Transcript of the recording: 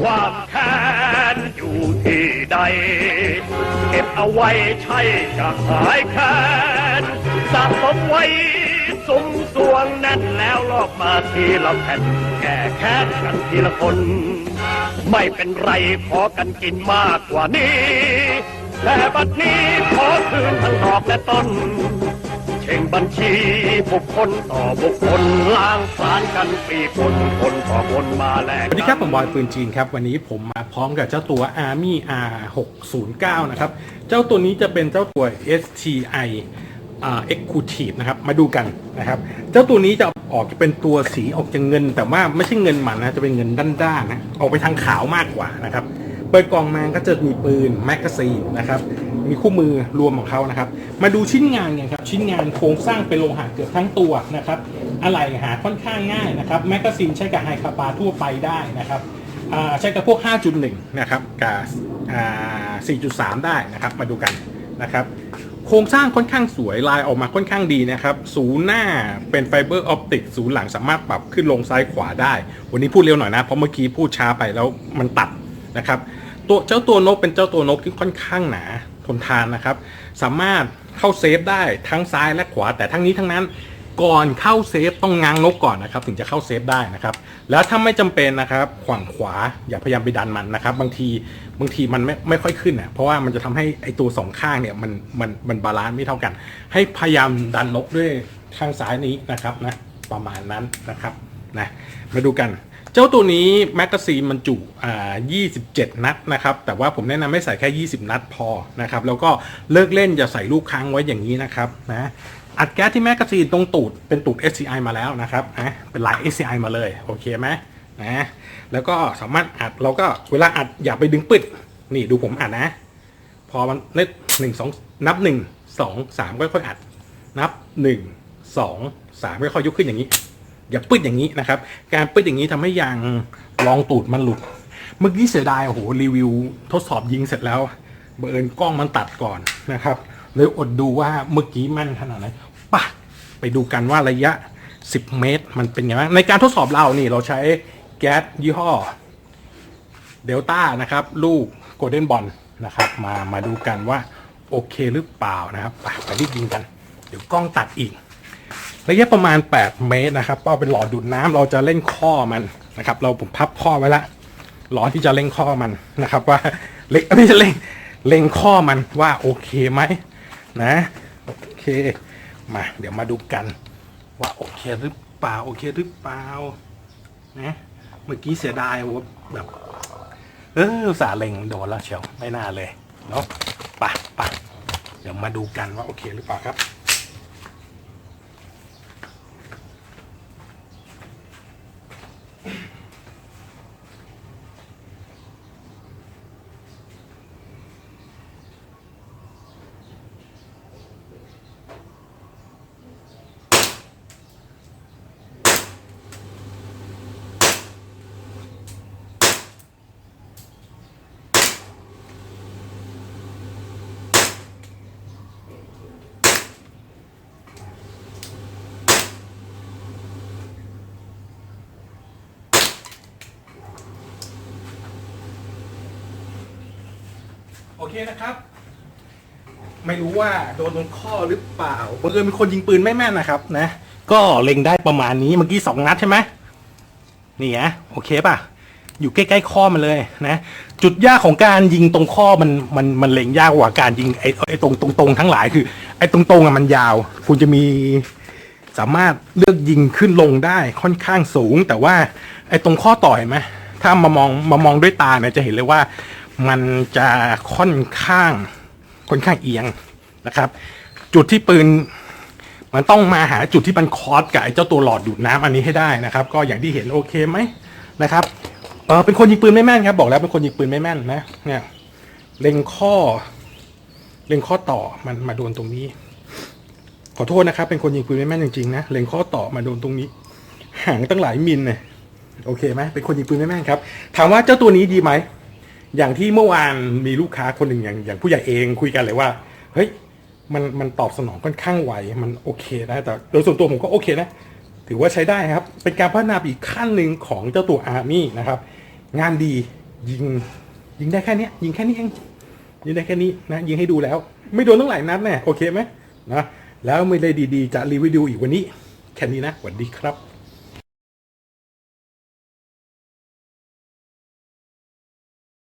ความแค้นอยู่ที่ใด เก็บเอาไว้ใช่จะหายแค้นสะสมไว้สมสวงแน่นแล้วลอกมาทีละแผ่นแก้แค้นกันทีละคน ไม่เป็นไรขอกันกินมากกว่านี้แต่บัดนี้ขอคืนทั้งดอกและต้น เช่งบัญชีบุคคลต่อบุคคลล้างสารกันปีคนคนต่อคนมาแลกสวัสดีครับผมบอยปืนจีนครับ วันนี้ผมมาพร้อมกับเจ้าตัว Army R609 นะครับ เจ้าตัวนี้จะเป็นเจ้าตัว STI อ่า Executive นะครับมาดูกันนะครับ เจ้าตัวนี้จะออกเป็นตัวสีออกจะเงิน แต่ว่าไม่ใช่เงินหมันนะจะเป็นเงินด้านๆนะออกไปทางขาวมากกว่านะครับ เปิดกล่องมาก็จะมีปืนแมกกาซีนนะครับ มีคู่มือรวมของเขานะครับ มาดูชิ้นงานกันครับ ชิ้นงานโครงสร้างเป็นโลหะเกือบทั้งตัวนะครับ อะไรหาค่อนข้างง่ายนะครับ แมกกาซีนใช้กับไฮคาปาทั่วไปได้นะครับใช้กับพวก 5.1 นะครับ กับ4.3 ได้นะครับ มาดูกันนะครับ โครงสร้างค่อนข้างสวย ลายออกมาค่อนข้างดีนะครับ ศูนย์หน้าเป็นไฟเบอร์ออปติก ศูนย์หลังสามารถปรับขึ้นลงซ้ายขวาได้ วันนี้พูดเร็วหน่อยนะ เพราะเมื่อกี้พูดช้าไปแล้วมันตัดนะครับ ตัวเจ้าตัวนกเป็นเจ้าตัวนกที่ค่อนข้างหนาทนทานนะครับ สามารถเข้าเซฟได้ทั้งซ้ายและขวา แต่ทั้งนี้ทั้งนั้นก่อนเข้าเซฟต้องง้างนกก่อนนะครับ ถึงจะเข้าเซฟได้นะครับ แล้วถ้าไม่จำเป็นนะครับขวางขวาอย่าพยายามไปดันมันนะครับ บางทีบางทีมันไม่ไม่ค่อยขึ้นอะเพราะว่ามันจะทำให้ไอตัวสองข้างเนี่ยมันมันมันบาลานซ์ไม่เท่ากัน ให้พยายามดันนกด้วยข้างซ้ายนี้นะครับนะประมาณนั้นนะครับนะมาดูกัน เจ้าตัวนี้แมกกาซีนมันจุอ่า27 นัดนะครับ แต่ว่าผมแนะนำให้ใส่แค่ 20 นัดพอนะครับ แล้วก็เลิกเล่นอย่าใส่ลูกค้างไว้อย่างนี้นะครับนะอัดแก๊สที่แมกกาซีนตรงตูดเป็นตูด SCI มาแล้วนะครับนะเป็นลาย SCI มาเลยโอเคไหมนะแล้วก็สามารถอัดเราก็เวลาอัดอย่าไปดึงปึดนี่ดูผมอัดนะ พอมันเล็หนึ่งสองนับหนึ่งสองสามค่อยๆอัด นับหนึ่งสองสามค่อยๆยกขึ้นอย่างนี้ อย่าปืดอย่างนี้นะครับ การปืดอย่างนี้ทำให้ยางรองตูดมันหลุด เมื่อกี้เสียดายโอ้โหรีวิวทดสอบยิงเสร็จแล้วเบังเอิญกล้องมันตัดก่อนนะครับเลยอดดูว่าเมื่อกี้มันขนาดไหนปะไปดูกันว่าระยะ 10 เมตร มันเป็นยังไงในการทดสอบเรานี่เราใช้แก๊สยี่ห้อเดลต้านะครับ ลูกโกลเด้นบอลนะครับ มามาดูกันว่าโอเคหรือเปล่านะครับไปรีบยิงกัน เดี๋ยวกล้องตัดอีก ระยะประมาณ 8 เมตรนะครับก็เป็นหลอดดูดน้ำเราจะเล่นข้อมันนะครับ เราผมพับข้อไว้ละหลอดที่จะเล่งข้อมันนะครับ ว่าเล็กไม่ใช่เล่งเล็งข้อมันว่าโอเคไหมนะโอเคมาเดี๋ยวมาดูกัน ว่าโอเคหรือเปล่าโอเคหรือเปล่านะเมื่อกี้เสียดายว่าแบบเออสาเล็งโดนแล้วเชียวไม่น่าเลยเนาะปะปะเดี๋ยวมาดูกันว่าโอเคหรือเปล่าครับ โอเคนะครับ ไม่รู้ว่าโดนตรงข้อหรือเปล่าบังเอิญเป็นคนยิงปืนไม่แม่นนะครับ นะ ก็เล็งได้ประมาณนี้เมื่อกี้สองนัดใช่ไหมนี่ไงโอเคป่ะ อยู่ใกล้ๆข้อมันเลยนะ จุดยากของการยิงตรงข้อมันมันมันเล็งยากกว่าการยิงไอ้ไอ้ตรงตรงตรงทั้งหลายคือ ไอ้ตรงตรงอะมันยาว คุณจะมีสามารถเลือกยิงขึ้นลงได้ค่อนข้างสูง แต่ว่าไอ้ตรงข้อต่อยไหมถ้ามามองมามองด้วยตาเนี่ยจะเห็นเลยว่า มันจะค่อนข้างค่อนข้างเอียงนะครับ จุดที่ปืนมันต้องมาหาจุดที่มันคอสกับไอ้เจ้าตัวหลอดดูดน้ำอันนี้ให้ได้นะครับ ก็อย่างที่เห็นโอเคไหมนะครับเออเป็นคนยิงปืนไม่แม่นครับบอกแล้วเป็นคนยิงปืนไม่แม่นนะเนี่ยเล็งข้อ เล็งข้อต่อมันมาโดนตรงนี้ ขอโทษนะครับ เป็นคนยิงปืนไม่แม่นจริงๆนะเล็งข้อต่อมาโดนตรงนี้ห่างตั้งหลายมิลเนี่ยโอเคไหมเป็นคนยิงปืนไม่แม่นครับ ถามว่าเจ้าตัวนี้ดีไหม อย่างที่เมื่อวานมีลูกค้าคนหนึ่งอย่างอย่างผู้ใหญ่เองคุยกันเลยว่า เฮ้ยมันมันตอบสนองค่อนข้างไวมันโอเคนะแต่โดยส่วนตัวผมก็โอเคนะ ถือว่าใช้ได้ครับ เป็นการพัฒนาอีกขั้นหนึ่งของเจ้าตัวอาร์มี่นะครับ งานดียิงยิงได้แค่นี้ยยิงแค่นี้เองยิงได้แค่นี้นะ ยิงให้ดูแล้ว ไม่โดนตั้งหลายนัดแน่โอเคไหมนะแล้วไม่ได้ดีๆ จะรีวิวอีกวันนี้ แค่นี้นะสวัสดีครับ